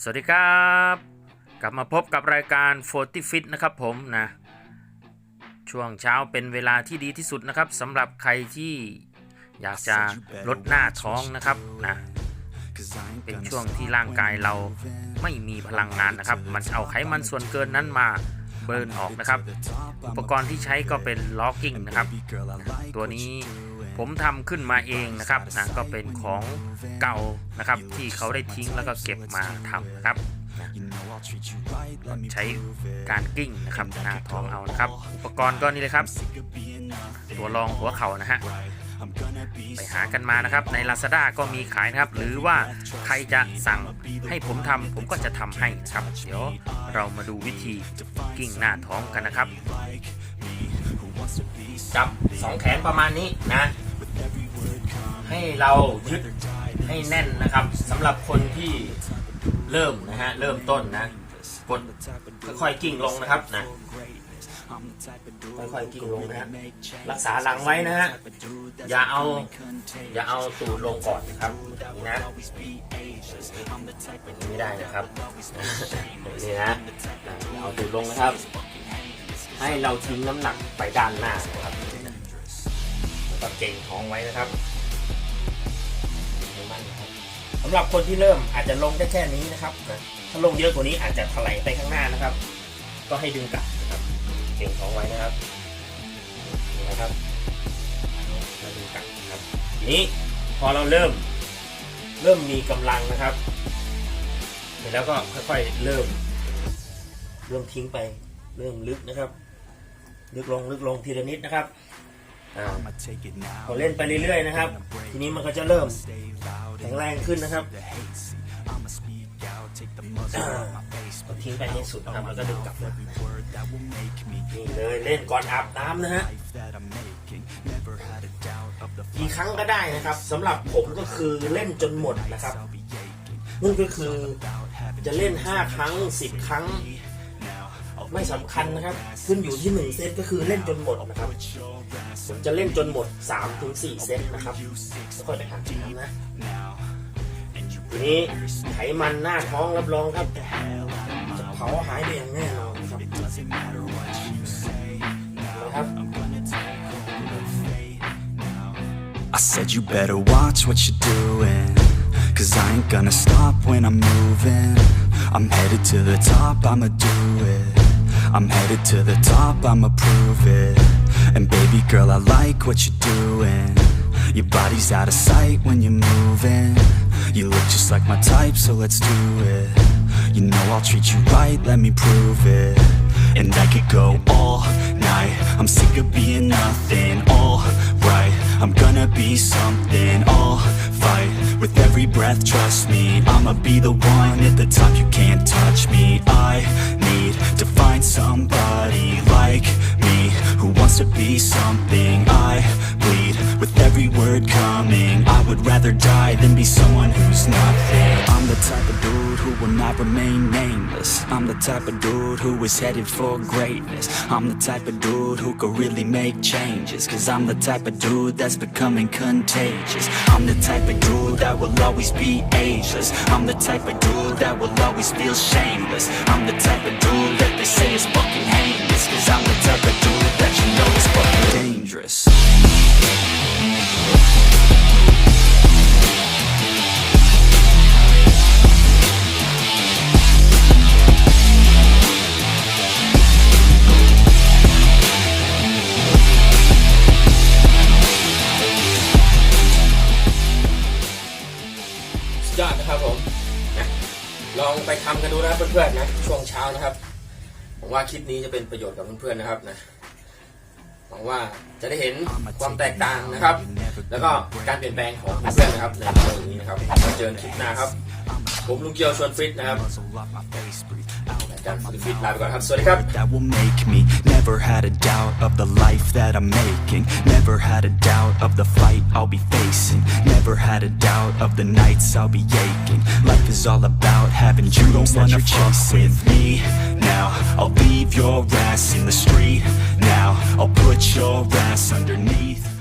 สวัสดีครับ กลับมาพบกับรายการ 40 Fit นะครับผมนะช่วงเช้าเป็นเวลาที่ดีที่สุดนะครับสำหรับใครที่อยากจะลดหน้าท้องนะครับนะเป็นช่วงที่ร่างกายเราไม่มีพลังงานนะครับ มันเอาไขมันส่วนเกินนั้นมาเบิร์นออกนะครับ อุปกรณ์ที่ใช้ก็เป็นล็อกกิ้งนะครับ ตัวนี้ ผมทำขึ้นมาเองนะครับนะก็เป็นของเก่านะครับ ที่เขาได้ทิ้งแล้วก็เก็บมาทำนะครับใช้การกิ้งนะครับหน้าท้องเอานะครับ อุปกรณ์ก็นี่เลยครับ ตัวรองหัวเข่านะฮะไปหากันมานะครับใน Lazada ก็มีขายนะครับ หรือว่าใครจะสั่งให้ผมทำผมก็จะทำให้ครับ เดี๋ยวเรามาดูวิธีกิ้งหน้าท้องกันนะครับ จับสองแขนประมาณนี้นะ เรายึดให้แน่นนะครับสำหรับคนที่เริ่มนะฮะเริ่มต้นนะกดค่อยๆกิ้งลงนะครับนะค่อยๆกิ้งลงนะฮะรักษาหลังไว้นะฮะอย่าเอา อย่าเอาตูดลงก่อนนะครับนี่นะไม่ได้นะครับนี่นะอย่าเอาตูดลงนะครับ ให้เราทิ้งน้ำหนักไปด้านหน้านะครับแล้วก็เก่งท้องไว้นะครับ ให้มั่นนะครับสำหรับคนที่เริ่มอาจจะลงได้แค่นี้นะครับนะถ้าลงเยอะกว่านี้อาจจะถลายไปข้างหน้านะครับ ก็ให้ดึงกลับนะครับเก่งท้องไว้นะครับนี่นะครับแล้วดึงกลับนะครับทีนี้พอเราเริ่มเริ่มมีกำลังนะครับเสร็จแล้วก็ค่อยๆเริ่ม เริ่มทิ้งไปเริ่มลึกนะครับ ลึกลงลึกลงทีละนิดนะครับ พอเล่นไปเรื่อยๆนะครับ ทีนี้มันก็จะเริ่มแข็งแรงขึ้นนะครับอ่าก็ทิ้งไปให้สุดนะครับแล้วก็ดึงกลับมานี่เลยเล่นก่อนอาบน้ำนะฮะกี่ครั้งก็ได้นะครับสำหรับผมก็คือเล่นจนหมดนะครับนั่นก็คือจะเล่น 5 ครั้ง 10 ครั้ง ไม่สำคัญนะครับ ขึ้นอยู่ที่ 1 เซตก็คือเล่นจนหมดนะครับผมจะเล่นจนหมด3ถึง4เซตนะครับค่อยไปหาน้ำนะทีนี้ไขมันหน้าท้องรับรองครับจะเผาหายไปอย่างแน่นอนครับนะครับ I said you better watch what you're doing Cause I ain't gonna stop when I'm moving I'm headed to the top, I'ma do it I'm headed to the top, I'ma prove it. And baby girl, I like what you're doing. Your body's out of sight when you're moving. You look just like my type, so let's do it. You know I'll treat you right, let me prove it. And I could go all night. I'm sick of being nothing, alright I'm gonna be something, I'll With every breath, trust me I'ma be the one. At the top, you can't touch me. I need to find somebody like me Who wants to be something. I bleed with every word coming. I would rather die than be someone who's nothing I'm the type of dude who will not remain nameless. I'm the type of dude who is headed for greatness. I'm the type of dude who could really make changes Cause I'm the type of dude that's becoming contagious. I'm the type of dude that will always be ageless. I'm the type of dude that will always feel shameless. I'm the type of dude that they say is fucking heinous Cause I'm the type ลองไปทำกันดูนะครับเพื่อนๆนะช่วงเช้านะครับผมว่าคลิปนี้จะเป็นประโยชน์กับเพื่อนๆนะครับนะหวังว่าจะได้เห็นความแตกต่างนะครับ แล้วก็การเปลี่ยนแปลงของเพื่อนๆนะครับในเรื่องนี้นะครับมาเจอกันคลิปหน้าครับ ผมลุงเกียวชวนฟิตนะครับ That will make me. Never had a doubt of the life that I'm making. Never had a doubt of the fight I'll be facing. Never had a doubt of the nights I'll be aching. Life is all about having you. Don't you're chasing with me. Now I'll leave your ass in the street. Now I'll put your ass underneath.